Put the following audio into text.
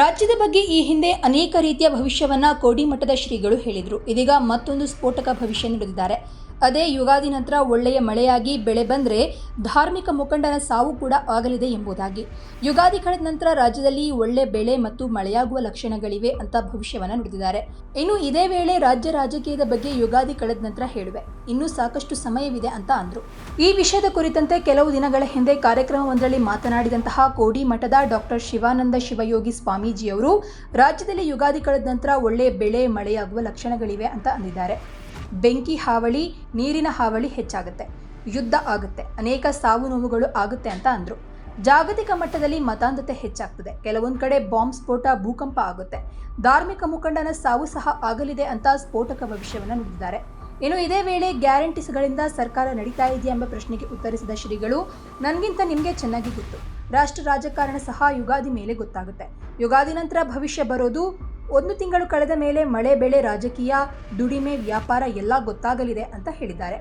ರಾಜ್ಯದ ಬಗ್ಗೆ ಈ ಹಿಂದೆ ಅನೇಕ ರೀತಿಯ ಭವಿಷ್ಯವನ್ನ ಕೋಡಿಮಠದ ಶ್ರೀಗಳು ಹೇಳಿದರು. ಇದೀಗ ಮತ್ತೊಂದು ಸ್ಫೋಟಕ ಭವಿಷ್ಯ ನುಡಿದಿದ್ದಾರೆ. ಅದೇ ಯುಗಾದಿ ನಂತರ ಒಳ್ಳೆಯ ಮಳೆಯಾಗಿ ಬೆಳೆ ಬಂದರೆ ಧಾರ್ಮಿಕ ಮುಖಂಡನ ಸಾವು ಕೂಡ ಆಗಲಿದೆ ಎಂಬುದಾಗಿ. ಯುಗಾದಿ ಕಳೆದ ನಂತರ ರಾಜ್ಯದಲ್ಲಿ ಒಳ್ಳೆ ಬೆಳೆ ಮತ್ತು ಮಳೆಯಾಗುವ ಲಕ್ಷಣಗಳಿವೆ ಅಂತ ಭವಿಷ್ಯವನ್ನು ನುಡಿದಿದ್ದಾರೆ. ಇನ್ನು ಇದೇ ವೇಳೆ ರಾಜ್ಯ ರಾಜಕೀಯದ ಬಗ್ಗೆ ಯುಗಾದಿ ಕಳೆದ ನಂತರ ಹೇಳುವೆ. ಇನ್ನೂ ಸಾಕಷ್ಟು ಸಮಯವಿದೆ ಅಂತ ಅಂದ್ರು. ಈ ವಿಷಯದ ಕುರಿತಂತೆ ಕೆಲವು ದಿನಗಳ ಹಿಂದೆ ಕಾರ್ಯಕ್ರಮವೊಂದರಲ್ಲಿ ಮಾತನಾಡಿದಂತಹ ಕೋಡಿ ಮಠದ ಡಾಕ್ಟರ್ ಶಿವಾನಂದ ಶಿವಯೋಗಿ ಸ್ವಾಮೀಜಿಯವರು ರಾಜ್ಯದಲ್ಲಿ ಯುಗಾದಿ ಕಳೆದ ನಂತರ ಒಳ್ಳೆಯ ಬೆಳೆ ಮಳೆಯಾಗುವ ಲಕ್ಷಣಗಳಿವೆ ಅಂತ ಅಂದಿದ್ದಾರೆ. ಬೆಂಕಿ ಹಾವಳಿ ನೀರಿನ ಹಾವಳಿ ಹೆಚ್ಚಾಗುತ್ತೆ. ಯುದ್ಧ ಆಗುತ್ತೆ. ಅನೇಕ ಸಾವು ನೋವುಗಳು ಆಗುತ್ತೆ ಅಂತ ಅಂದರು. ಜಾಗತಿಕ ಮಟ್ಟದಲ್ಲಿ ಮತಾಂಧತೆ ಹೆಚ್ಚಾಗ್ತದೆ. ಕೆಲವೊಂದು ಕಡೆ ಬಾಂಬ್ ಸ್ಫೋಟ, ಭೂಕಂಪ ಆಗುತ್ತೆ. ಧಾರ್ಮಿಕ ಮುಖಂಡನ ಸಾವು ಸಹ ಆಗಲಿದೆ ಅಂತ ಸ್ಫೋಟಕ ಭವಿಷ್ಯವನ್ನು ನುಡಿದಿದ್ದಾರೆ. ಇನ್ನು ಇದೇ ವೇಳೆ ಗ್ಯಾರಂಟೀಸ್ಗಳಿಂದ ಸರ್ಕಾರ ನಡೀತಾ ಇದೆಯಾ ಎಂಬ ಪ್ರಶ್ನೆಗೆ ಉತ್ತರಿಸಿದ ಶ್ರೀಗಳು, ನನಗಿಂತ ನಿಮಗೆ ಚೆನ್ನಾಗಿ ಗೊತ್ತು. ರಾಷ್ಟ್ರ ರಾಜಕಾರಣ ಸಹ ಯುಗಾದಿ ಮೇಲೆ ಗೊತ್ತಾಗುತ್ತೆ. ಯುಗಾದಿ ನಂತರ ಭವಿಷ್ಯ ಬರೋದು ಒಂದು ತಿಂಗಳು ಕಳೆದ ಮೇಲೆ ಮಳೆ ಬೆಳೆ ರಾಜಕೀಯ ದುಡಿಮೆ ವ್ಯಾಪಾರ ಎಲ್ಲ ಗೊತ್ತಾಗಲಿದೆ ಅಂತ ಹೇಳಿದ್ದಾರೆ.